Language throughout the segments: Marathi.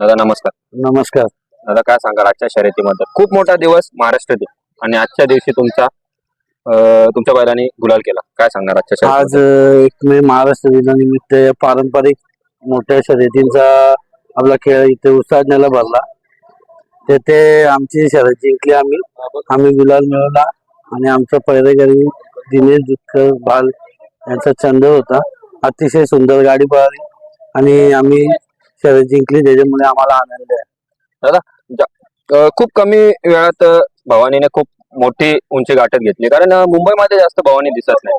दादा नमस्कार. नमस्कार. दादा काय सांगाल? आजच्या शर्यतीबद्दल खूप मोठा दिवस महाराष्ट्रातील आणि आजच्या दिवशी तुमचा अं, तुमच्या बैलांनी गुलाल केला. काय सांगणार आजच्या आज? अ, एक मे महाराष्ट्र दिनानिमित्त या पारंपरिक मोठ्या शर्यतींचा आपला खेळ इथे उत्साहनेला भरला. तेथे आमची शर्यत जिंकली आम्ही. आम्ही गुलाल मिळवला आणि आमचा पहिरेकरी दिनेश दुधकर बाल यांचा छंद होता. अतिशय सुंदर गाडी पळाली आणि आम्ही शर्यत जिंकली त्याच्यामुळे आम्हाला आनंद आहे. अं, खूप कमी वेळात अं, भवानीने खूप मोठी उंची गाठत घेतली. कारण अं, मुंबईमध्ये जास्त भवानी दिसत नाही.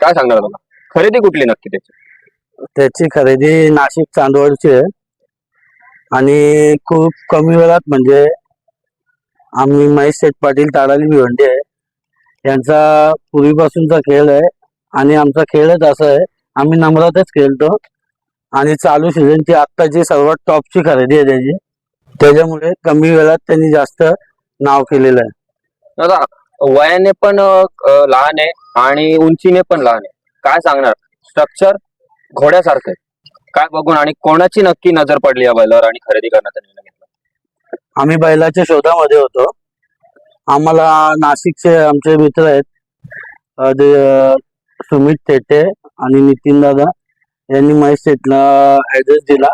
काय सांगणार तुम्हाला? खरेदी कुठली नक्की त्याची? त्याची खरेदी नाशिक चांदवडची आहे. आणि खूप कमी वेळात म्हणजे आम्ही महेश शेठ पाटील ताडाली भिवंडी आहे. यांचा पूर्वीपासूनचा खेळ आहे. आणि आमचा खेळच असा आहे. आम्ही नम्रातच खेळतो. आणि चालू सीझनची आत्ताची सर्वात टॉपची खरेदी आहे त्याची त्याच्यामुळे कमी वेळात त्यांनी जास्त नाव केलेलं आहे. दादा वयाने पण लहान आहे आणि उंचीने पण लहान आहे. काय सांगणार? स्ट्रक्चर घोड्यासारखं आहे. काय बघून आणि कोणाची नक्की नजर पडली या बैलावर आणि खरेदी करण्याचा निर्णय घेतला? आम्ही बैलाच्या शोधामध्ये होतो. आम्हाला नाशिकचे आमचे मित्र आहेत सुमित तेटे आणि नितीन दादा. यांनी माय स्टेटला ऍड्रेस दिला.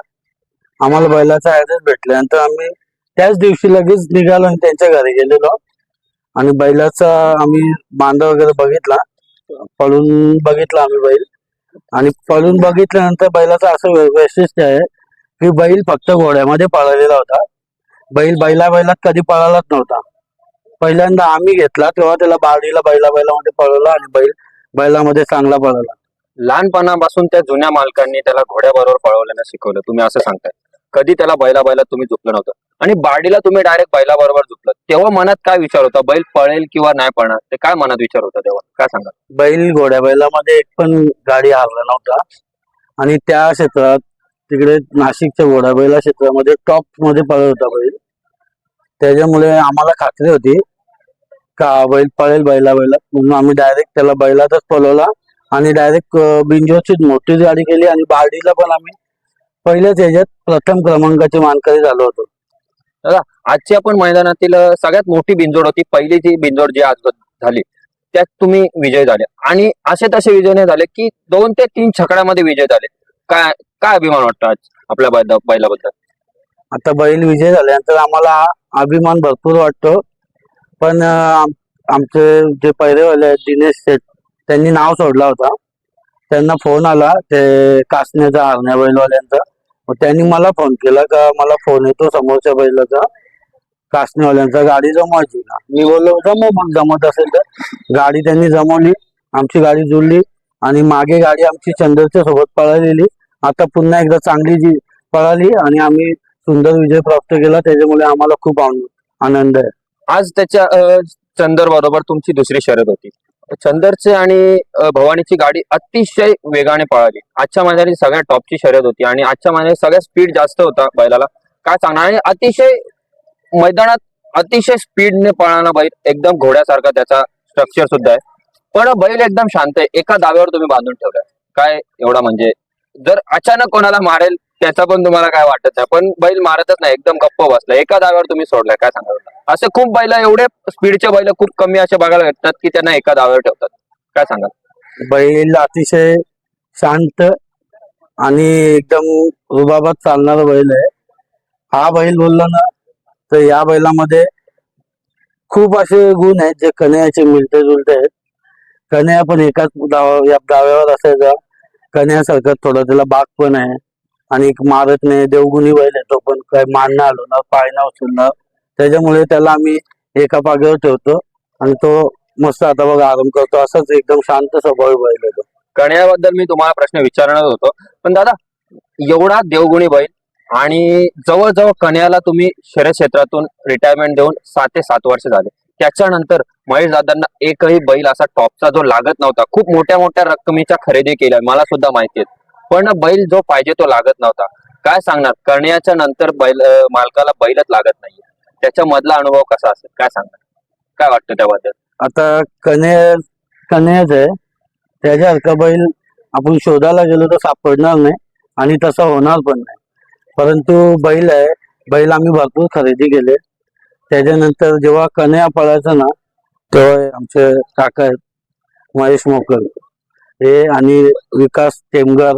आम्हाला बैलाचा ऍड्रेस भेटल्यानंतर आम्ही त्याच दिवशी लगेच निघालो आणि त्यांच्या घरी गेलेलो. आणि बैलाचा आम्ही बांधा वगैरे बघितला. पळून बघितला आम्ही बैल. आणि पळून बघितल्यानंतर बैलाचं असं वैशिष्ट्य आहे की बैल फक्त घोड्यामध्ये पळालेला होता. बैल बैला बैलात कधी पळालाच नव्हता. पहिल्यांदा आम्ही घेतला तेव्हा त्याला बाडीला बैला बैलामध्ये पळवला आणि बैल बैलामध्ये चांगला पळला लहानपणापासून त्या जुन्या मालकांनी त्याला घोड्याबरोबर पळवल्यानं शिकवलं. तुम्ही असं सांगताय. कधी त्याला बैला बैला तुम्ही झुपलं नव्हतं. आणि बाडीला तुम्ही डायरेक्ट बैला बरोबर झुकलं. तेव्हा मनात काय विचार होता? बैल पळेल किंवा नाही पळणार? ते काय मनात विचार होता तेव्हा? काय सांगा बैल घोड्या बैलामध्ये एक पण गाडी हारला नव्हता. आणि त्या क्षेत्रात तिकडे नाशिकच्या घोड्या बैला क्षेत्रामध्ये टॉपमध्ये पळत होता बैल. त्याच्यामुळे आम्हाला खात्री होती का बैल पळेल बैला बैला म्हणून आम्ही डायरेक्ट त्याला बैलातच पळवला. आणि डायरेक्ट बिंजोची मोठी गाडी केली आणि बार्डीला पण आम्ही पहिल्याच ह्याच्यात प्रथम क्रमांकाचे मानकरी झालो होतो. आजची आपण मैदानातील सगळ्यात मोठी बिंजोड होती. पहिली जी बिंजोड जी आज झाली त्यात तुम्ही विजय झाले. आणि असे तसे विजय नाही झाले की दोन ते तीन छकड्यामध्ये विजय झाले. काय काय अभिमान वाटतो आज आपल्या बैला बैलाबद्दल? आता बैल विजय झाल्यानंतर आम्हाला अभिमान भरपूर वाटतो. पण आमचे जे पहिलेवाले आहेत दिनेश शेठ त्यांनी नाव सोडला होता. त्यांना फोन आला ते कासण्याचा हरण्या बैलवाल्यांचा. मग त्यांनी मला फोन केला का मला फोन येतो समोरच्या बैलाचा. कासनेवाल्यांचा गाडी जमवायची का मी बोललो जमव मग जमत असेल तर. गाडी त्यांनी जमवली आमची गाडी जुळली आणि मागे गाडी आमची चंद्रच्या सोबत पळालेली. आता पुन्हा एकदा चांगली जी पळाली आणि आम्ही सुंदर विजय प्राप्त केला त्याच्यामुळे आम्हाला खूप आन- आनंद आहे. आज त्याच्या चंदर बरोबर तुमची दुसरी शर्यत होती. चंदरचे आणि भवानीची गाडी अतिशय वेगाने पळाली. आजच्या महिन्यात सगळ्यात टॉपची शर्यत होती आणि आजच्या महिन्यात सगळ्यात स्पीड जास्त होता बैलाला. काय सांगणार? आणि अतिशय मैदानात अतिशय स्पीडने पळणारा बैल. एकदम घोड्यासारखा त्याचा स्ट्रक्चर सुद्धा आहे. पण बैल एकदम शांत आहे. एका दाव्यावर तुम्ही बांधून ठेवलाय. काय एवढा म्हणजे जर अचानक कोणाला मारेल त्याचा पण तुम्हाला काय वाटत नाही. पण बैल मारतच नाही एकदम गप्प बसला एका दाव्यावर तुम्ही सोडलाय काय सांगाल? असे खूप बैल एवढे स्पीडचे बैल खूप कमी असे बघायला भेटतात की त्यांना एका दाव्यावर ठेवतात. काय सांगाल? बैल अतिशय शांत आणि एकदम रुबाबात चालणारा बैल आहे. हा बैल बोलला ना तर या बैलामध्ये खूप असे गुण आहेत जे कन्याचे मिळते जुलते आहेत. कन्या पण एकाच दावा या दाव्यावर असायचा. कन्यासारखं थोडं त्याला बाग पण आहे. आणि एक मारत नाही देवगुणी बैल तो पण काय मानण आलो ना पाळणं उचलणं त्याच्यामुळे त्याला आम्ही एका पागेवर ठेवतो आणि तो मस्त आता बघा आराम करतो. असंच एकदम शांत स्वभाव बैल येतो कण्याबद्दल मी तुम्हाला प्रश्न विचारणार होतो. पण दादा एवढा देवगुणी बैल आणि जवळजवळ कण्याला तुम्ही शर्यत क्षेत्रातून रिटायरमेंट देऊन सात ते सात वर्ष झाले. त्याच्यानंतर महेश दादांना एकही बैल असा टॉपचा जो लागत नव्हता खूप मोठ्या मोठ्या रकमेच्या खरेदी केल्या. मला सुद्धा माहिती आहे. पण बैल जो पाहिजे तो लागत नव्हता. काय सांगणार? करण्याच्या नंतर बैल मालकाला बैलच लागत नाहीये. त्याच्या मधला अनुभव कसा असेल? काय सांगणार? काय वाटतं त्याबद्दल आता कन्या कन्याच आहे. त्याच्यासारखा बैल आपण शोधायला गेलो तर सापडणार नाही आणि तसा होणार पण नाही. परंतु बैल आहे. बैल आम्ही भरपूर खरेदी केले. त्याच्यानंतर जेव्हा कन्या पळायचं ना तेव्हा आमचे काका आहेत. महेश मोकल हे आणि विकास टेमगर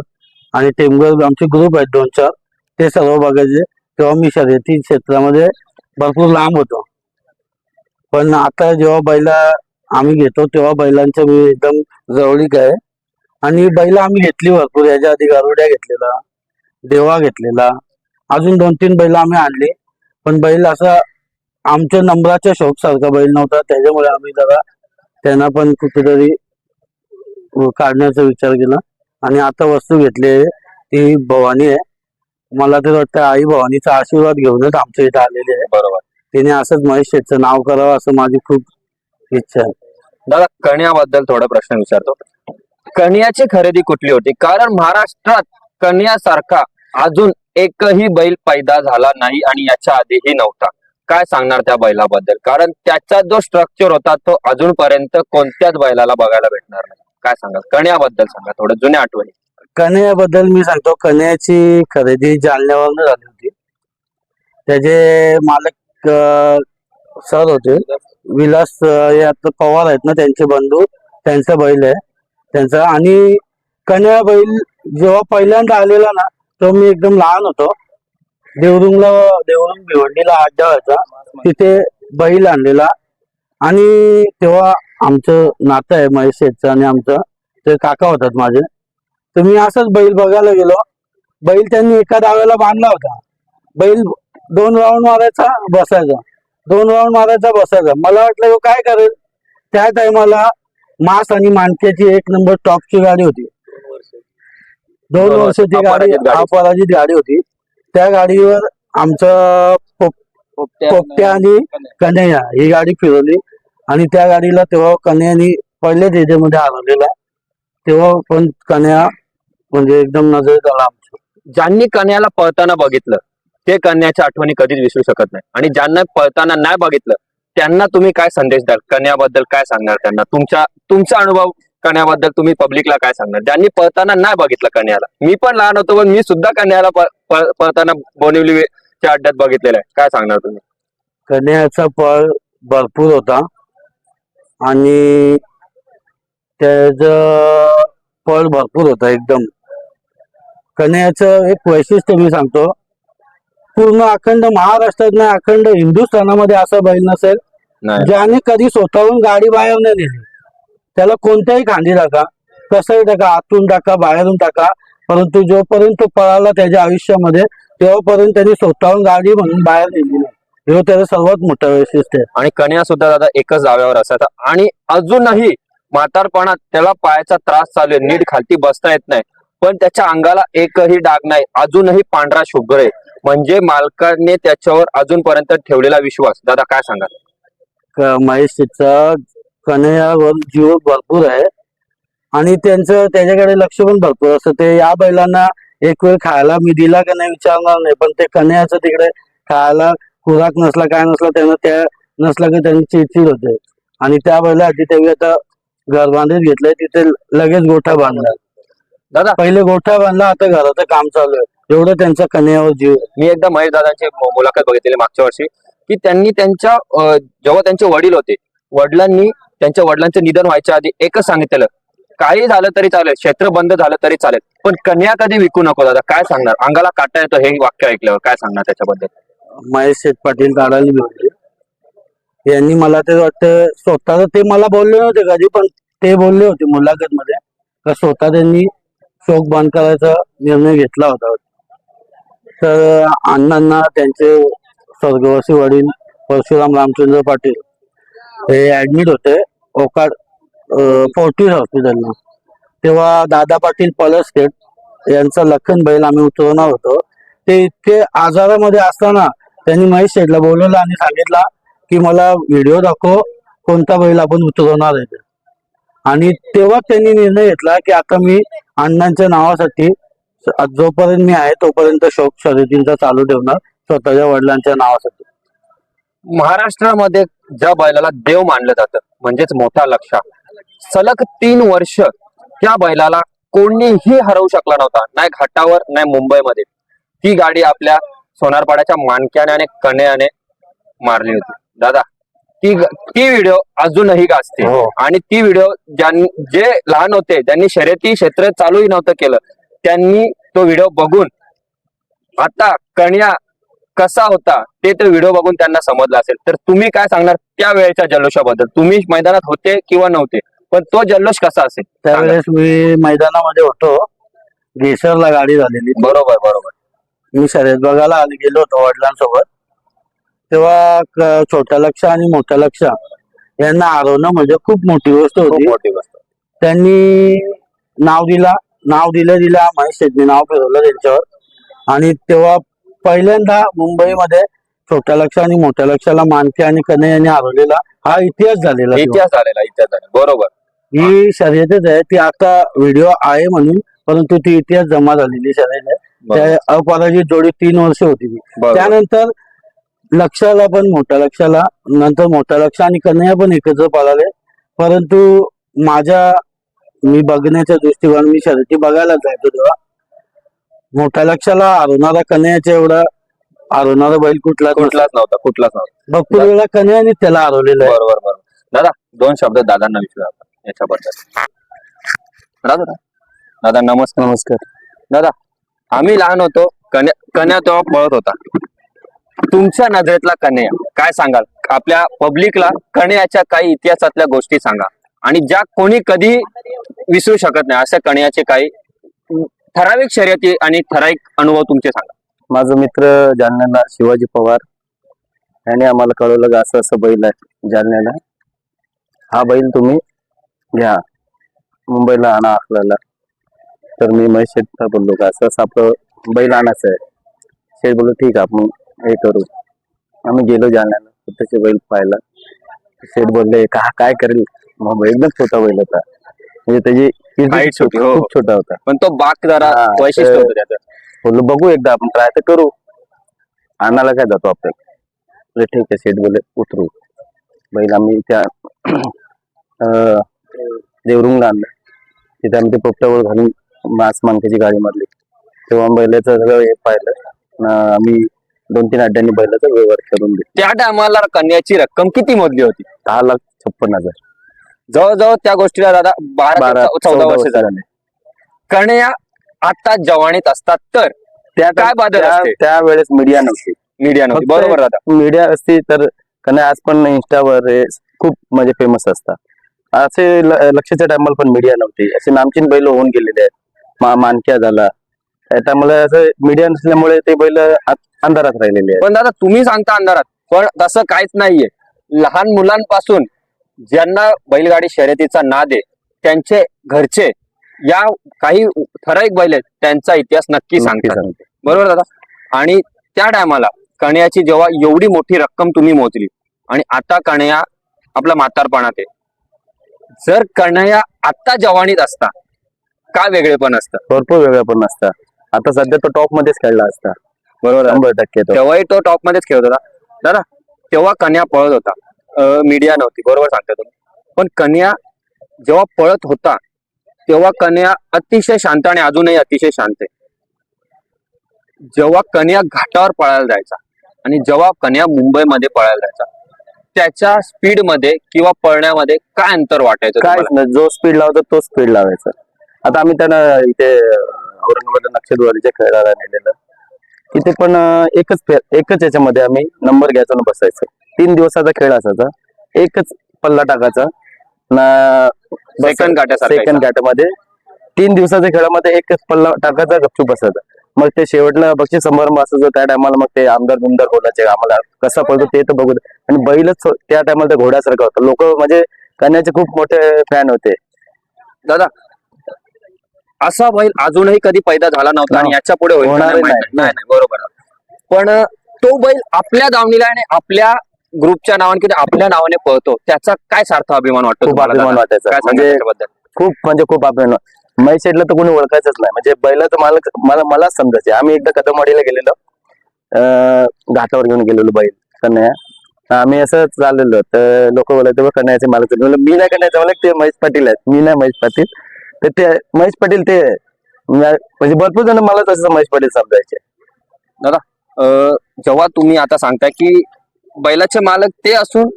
आणि टेमगर आमचे ग्रुप आहेत दोन चार ते सर्व बघायचे. तेव्हा मी शर्यती क्षेत्रामध्ये भरपूर लांब होतो. पण आता जेव्हा बैला आम्ही घेतो तेव्हा बैलांचं मी एकदम जवळीक आहे. आणि बैल आम्ही घेतली भरपूर याच्या आधी गारुड्या घेतलेला देवा घेतलेला. अजून दोन तीन बैल आम्ही आणली. पण बैल असा आमच्या नंबराच्या शौक सारखा बैल नव्हता. त्याच्यामुळे आम्ही जरा त्यांना पण कुठेतरी काढण्याचा विचार केला. आणि आता वस्तू घेतली ती भवानी आहे. मला तर वाटतं आई भवानीचा आशीर्वाद घेऊनच आमच्या इथे आलेली आहे. बरोबर. तिने असंच महेश शेठचं नाव करावं असं माझी खूप इच्छा आहे. दादा कन्याबद्दल थोडा प्रश्न विचारतो. कन्याची खरेदी कुठली होती? कारण महाराष्ट्रात कन्यासारखा अजून एकही बैल पैदा झाला नाही आणि याच्या आधीही नव्हता. काय सांगणार त्या बैलाबद्दल? कारण त्याचा जो स्ट्रक्चर होता तो अजूनपर्यंत कोणत्याच बैलाला बघायला भेटणार नाही. काय सांगाल कण्याबद्दल सांगा थोडं जुन्या आठवणी. कण्याबद्दल मी सांगतो कण्याची खरेदी जालन्यावरून झाली होती. त्याचे मालक सर होते. विलास यात पवार आहेत ना त्यांचे बंधू त्यांचा बैल आहे. त्यांचा आणि कन्या बैल जेव्हा पहिल्यांदा आलेला ना तो मी एकदम लहान होतो. देवरुंगला देवरुंग भिवंडीला अड्डा व्हायचा तिथे बैल आणलेला. आणि तेव्हा आमचं नातं आहे महेश शेठचं आणि आमचं. ते काका होतात माझे. तर मी असंच बैल बघायला गेलो. बैल त्यांनी एका डाव्याला बांधला होता. बैल दोन राऊंड मारायचा बसायचा. दोन राऊंड मारायचा बसायचा. मला वाटलं काय करेल? त्या टायमाला मास आणि मानक्याची एक नंबर टॉपची गाडी होती. दोन वर्षाची गाडी अपराजित गाडी. होती. त्या गाडीवर आमचं पोप- पोपट्या आणि कन्हैया ही गाडी फिरवली. आणि त्या गाडीला तेव्हा कन्हैयानी पहिल्याच ह्याच्यामध्ये हरवलेला तेव्हा पण कन्हैया म्हणजे एकदम नजरेत आला आमच्या. ज्यांनी कन्याला पळताना बघितलं ते कन्याच्या आठवणी कधीच विसरू शकत नाही. आणि ज्यांना पळताना नाही बघितलं त्यांना तुम्ही काय संदेश द्याल? कन्याबद्दल काय सांगणार त्यांना? तुमच्या तुमचा अनुभव कन्याबद्दल तुम्ही पब्लिकला काय सांगणार? ज्यांनी पळताना नाही बघितलं कन्याला. मी पण लहान होतो पण मी सुद्धा कन्याला पळताना बोनिवलीच्या अड्ड्यात बघितलेलं आहे. काय सांगणार तुम्ही? कन्हैयाचा पळ भरपूर होता. आणि त्याच पळ भरपूर होता एकदम. कन्हैयाचं एक वैशिष्ट्य मी सांगतो. पूर्ण अखंड महाराष्ट्रात नाही अखंड हिंदुस्थानामध्ये असा बैल नसेल ज्याने कधी स्वतःहून गाडी बाहेर नाही नेली. त्याला कोणत्याही खांदी टाका कसंही टाका आतून टाका बाहेरून टाका परंतु जोपर्यंत तो पळाला त्याच्या आयुष्यामध्ये तेव्हापर्यंत त्यांनी स्वतःहून गाडी म्हणून बाहेर नेली नाही हे त्याचं सर्वात मोठं वैशिष्ट्य. आहे आणि कन्या सुद्धा दादा एकच जाव्यावर असायचा आणि अजूनही म्हातारपणात त्याला पायाचा त्रास चालू आहे. नीट खालती बसता येत नाही. पण त्याच्या अंगाला एकही डाग नाही. अजूनही पांढरा शुभ्र आहे. म्हणजे मालकाने त्याच्यावर अजूनपर्यंत ठेवलेला विश्वास. दादा काय सांगाल? क- महेशचा कन्हैयावर जीव भरपूर आहे. आणि त्यांचं त्याच्याकडे लक्ष पण भरपूर असतं. ते या बैलांना एक वेळ खायला मी दिला का नाही विचारणार नाही. पण ते कन्हैयाचं तिकडे खायला खुराक नसला काय नसला त्यांना त्या नसला की त्यांची चिडचिड होते. आणि त्या बैलासाठी त्यांनी आता घर बांधत घेतलंय तिथे लगेच गोठा बांधला. दादा. पहिले गोठा बांधला आता घराचं काम चालू आहे. एवढं त्यांचा कन्हैयावर जीव. मी एकदा महेश दादांची मुलाखत बघितलेली मागच्या वर्षी की त्यांनी त्यांच्या जेव्हा त्यांचे वडील होते वडिलांनी त्यांच्या वडिलांचं निधन व्हायच्या आधी एकच सांगितलेलं काही झालं तरी चालेल क्षेत्र बंद झालं तरी चालेल पण कन्या कधी विकू नको दादा काय सांगणार? अंगाला काटा येतो हे वाक्य ऐकल्यावर काय सांगणार त्याच्याबद्दल? महेश शेठ पाटील दाडाली भेटले यांनी मला ते वाटतं स्वतः ते मला बोलले नव्हते कधी पण ते बोलले होते मुलाखत मध्ये का स्वतः त्यांनी चोख बंद करायचा निर्णय घेतला होता. तर अण्णांना त्यांचे स्वर्गवासी वडील परशुराम रामचंद्र पाटील हे ऍडमिट होते ओकाड फोर्टिस हॉस्पिटलला. तेव्हा दादा पाटील पलसकेट यांचा लखन बैल आम्ही उतरवणार होतो. ते इतके आजारामध्ये असताना त्यांनी महेश शेठला बोलवलं आणि सांगितलं की मला व्हिडिओ दाखव कोणता बैल आपण उतरवणार आहे आणि तेव्हा त्यांनी निर्णय घेतला की आता मी अण्णांच्या नावासाठी जोपर्यंत मी आहे तोपर्यंत शोक शर्यतींचा चालू ठेवणार स्वतःच्या वडिलांच्या नावासाठी. महाराष्ट्रामध्ये ज्या बैलाला देव मानलं जातं म्हणजेच मोठा लक्षा सलग तीन वर्ष त्या बैलाला कोणीही हरवू शकला नव्हता नाही घाटावर नाही मुंबईमध्ये. ती गाडी आपल्या सोनारपाड्याच्या मानक्याने आणि कन्याने मारली होती. दादा ती ती व्हिडिओ अजूनही गाजते. हो. आणि ती व्हिडिओ जे लहान होते ज्यांनी शर्यती क्षेत्र चालूही नव्हतं केलं त्यांनी तो व्हिडिओ बघून आता कन्या कसा होता ते तो व्हिडिओ बघून त्यांना समजलं असेल. तर तुम्ही काय सांगणार त्या वेळेच्या जल्लोषाबद्दल? तुम्ही मैदानात होते किंवा नव्हते पण तो जल्लोष कसा असेल? त्यावेळेस मी मैदानामध्ये होतो. गेसरला गाडी झालेली. बरोबर बरोबर. मी शर्यत बघायला आले गेलो होतो वडिलांसोबत. तेव्हा छोट्या लक्ष आणि मोठ्या लक्ष यांना हरवणं म्हणजे खूप मोठी गोष्ट होती. मोठी गोष्ट. त्यांनी नाव दिला नाव दिलं दिलं महेश शेट्टी नाव फिरवलं त्यांच्यावर. आणि तेव्हा पहिल्यांदा मुंबईमध्ये छोट्या लक्ष आणि मोठ्या लक्षाला मानके आणि कन्या यांनी हरवलेला हा इतिहास झालेला. इतिहास झालेला इतिहास झालेला. बरोबर. ही शर्यतच आहे. ती आता व्हिडिओ आहे म्हणून परंतु ती इतिहास जमा झालेली शर्यत आहे. त्या अपराजित जोडी तीन वर्ष होती. त्यानंतर लक्षाला पण मोठ्या लक्षाला नंतर मोठ्या लक्ष आणि कन्हैया पण एकत्र पळाले परंतु माझ्या मी बघण्याच्या दृष्टिकोन मी शर्यती बघायला जायचो तेव्हा. मोठ्या लक्षाला हरवणारा कन्हैयाच्या एवढा हरवणारा बैल कुठला कुठलाच नव्हता कुठलाच नव्हता. भरपूर वेळा कन्हैयाने त्याला हरवलेलं आहे. बरोबर बरोबर. दादा दोन शब्द दादांना आपण याच्याबद्दल. दादा दादा नमस्कार. नमस्कार. दादा आम्ही लहान होतो कन्या कन्या तेव्हा पळत होता. तुमच्या नजरेतला कन्या काय सांगाल? आपल्या पब्लिकला कन्याच्या काही इतिहासातल्या गोष्टी सांगा. आणि ज्या कोणी कधी विसरू शकत नाही अशा कन्याचे काही ठराविक शर्यती आणि ठराविक अनुभव तुमचे सांगा. माझा मित्र जालन्याला शिवाजी पवार याने आम्हाला कळवलं का असं असं बैल आहे जालन्याला. हा बैल तुम्ही घ्या. मुंबईला आणा आपल्याला. तर मी महेश शेठला बोललो का असं आपलं बैल आणायचं आहे. शेठ बोललो ठीक आहे आपण हे करू. आम्ही गेलो जालन्याला तसे बैल पाहिला शेठ बोलले का काय करेल? मग एकदम छोटा बैल होता. म्हणजे त्याची हो, हो. खूप छोटा होता. पण तो बाक जरा वैशिष्ट्य तर- होतं त्याचं. बोललो बघू एकदा आपण ट्राय तर करू. आणायला काय जातो आपण? बोलले ठीक आहे शेठ बोले उतरू. बैल आम्ही त्या अं, देवरुंगला आणलं. तिथे आम्ही ते पोपटावर घालून मास मानकाची गाडी मारली. तेव्हा बैलाचं सगळं हे पाहिलं. आम्ही दोन तीन अड्ड्यांनी बैलाचा व्यवहार करून दिला. त्या टायमाला कन्याची रक्कम किती मोजली होती? दहा लाख छप्पन हजार. जवळजवळ त्या गोष्टीला दादा बारा चौदा वर्ष झाले. कन्या आता जवानीत असतात तर त्या काय बदल? त्यावेळेस मीडिया नव्हती. मीडिया नव्हती. बरोबर दादा. मीडिया असती तर कारण आज पण इंस्टावर खूप म्हणजे फेमस असतात. असे लक्षाच्या टायमाला पण मीडिया नव्हती. असे नामचीन बैल होऊन गेलेले आहेत. मा मानक्या झाला. त्या टायमाला असं मीडिया नसल्यामुळे ते बैल अंधारात राहिलेले पण दादा तुम्ही सांगता अंधारात पण तसं काहीच नाहीये. लहान मुलांपासून ज्यांना बैलगाडी शर्यतीचा नाद आहे त्यांचे घरचे या काही ठराविक बैल आहेत त्यांचा इतिहास नक्की सांगतात. सांगते. बरोबर दादा? आणि त्या टायमाला कण्याची जेव्हा एवढी मोठी रक्कम तुम्ही मोजली आणि आता कण्या आपल्या म्हातारपणात आहे. जर कण्या आता जवानीत असता काय वेगळेपण असतं भरपूर वेगळ्या पण असतात. आता सध्या तो टॉप मध्येच खेळला असता. बरोबर. शंभर टक्के तो. तेव्हाही तो टॉप मध्येच खेळत होता. दादा तेव्हा कन्या पळत होता. मीडिया नव्हती. बरोबर सांगता तुम्ही. पण कन्या जेव्हा पळत होता तेव्हा कन्या अतिशय शांत आणि अजूनही अतिशय शांत आहे. जेव्हा कन्या घाटावर पळायला जायचा आणि जेव्हा कन्या मुंबईमध्ये पळायला जायचा त्याच्या स्पीडमध्ये किंवा पळण्यामध्ये काय अंतर वाटायचं काय तुम्हाला? जो स्पीड लावतो तो स्पीड लावायचा. आता आम्ही त्यांना इथे औरंगाबाद नक्षलवाडीच्या खेळायला नेलेलं. तिथे पण एकच एकच याच्यामध्ये आम्ही नंबर घ्यायचा आणि बसायचं. तीन दिवसाचा खेळ असायचा. एकच पल्ला टाकायचा. ना सेकंद काट्यासारखा सेकंड काट्यामध्ये तीन दिवसाच्या खेळामध्ये एकच पल्ला टाकायचा गपचूप बसायचा. मग ते शेवटला बक्षीस समारंभ असायचं त्या टायमाला मग ते आमदार बिमदार बोलायचे आम्हाला कसा पळतो ते तर बघू. आणि बैलच त्या टायमाला घोड्यासारखा होता. लोक म्हणजे कन्याचे खूप मोठे फॅन होते. दादा असा बैल अजूनही कधी पैदा झाला नव्हता आणि. याच्यापुढे होणारही नाही बरोबर. पण तो बैल आपल्या दावणीला आणि आपल्या ग्रुपच्या नावाने किंवा आपल्या नावाने पळतो. त्याचा काय सार्थ अभिमान वाटतो अभिमान? वाटायचा. म्हणजे? खूप म्हणजे खूप अभिमान. महेश शेटला तर कोणी ओळखायचंच नाही. म्हणजे बैलाचं मला मला मलाच समजायचे आम्ही एकदा कदमवाडीला गेलेलो. अं, घाटावर घेऊन गेलेलो बैल कन्या आम्ही असं चाललेलो. तर लोक बोलायचे कन्याचे मालक मी नाही कन्याचं मला ते महेश पाटील आहेत. मी नाही महेश पाटील. तर ते महेश पाटील ते म्हणजे भरपूर जण मला तसं महेश पाटील समजायचे अं, जेव्हा तुम्ही आता सांगताय की बैलाचे मालक ते असून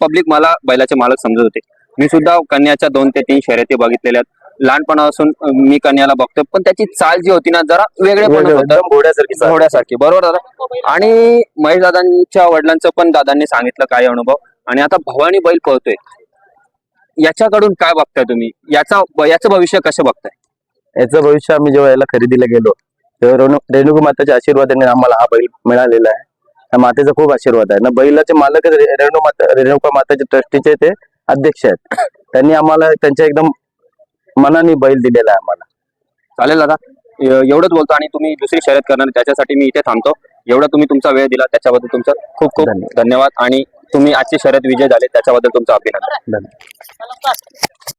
पब्लिक मला बैलाचे मालक समजत होते. मी सुद्धा कन्याच्या दोन ते तीन शर्यती बघितलेल्या आहेत. लहानपणापासून अं, मी कन्याला बघतोय. पण त्याची चाल जी होती ना जरा वेगळेपण वेगळं, होतं. एकदम घोड्यासारखी चाल. घोड्यासारखी. बरोबर दादा? आणि महेश दादांच्या वडिलांचं पण दादांनी सांगितलं काही अनुभव. आणि आता भवानी बैल पळतोय. याच्याकडून काय बघताय तुम्ही? याचा याचं भविष्य कसं बघताय? याचं भविष्य आम्ही जेव्हा याला खरेदीला गेलो तेव्हा रेणु रेणुका माताच्या आशीर्वादाने आम्हाला हा बैल मिळालेला आहे. त्या मातेचा खूप आशीर्वाद आहे. ना बैलाचे मालक रेणु माता रेणुका माताचे ट्रस्टीचे ते अध्यक्ष आहेत. त्यांनी आम्हाला त्यांच्या एकदम मनाने बैल दिलेला आहे आम्हाला. चालेल दादा. एव- एवढंच बोलतो आणि तुम्ही दुसरी शर्यत करणार त्याच्यासाठी मी इथे थांबतो. एवढं तुम्ही तुमचा वेळ दिला त्याच्याबद्दल तुमचं खूप खूप. धन्यवाद आणि तुम्ही आजची शर्यत विजय झाले त्याच्याबद्दल तुमचं अभिनंदन. धन्यवाद.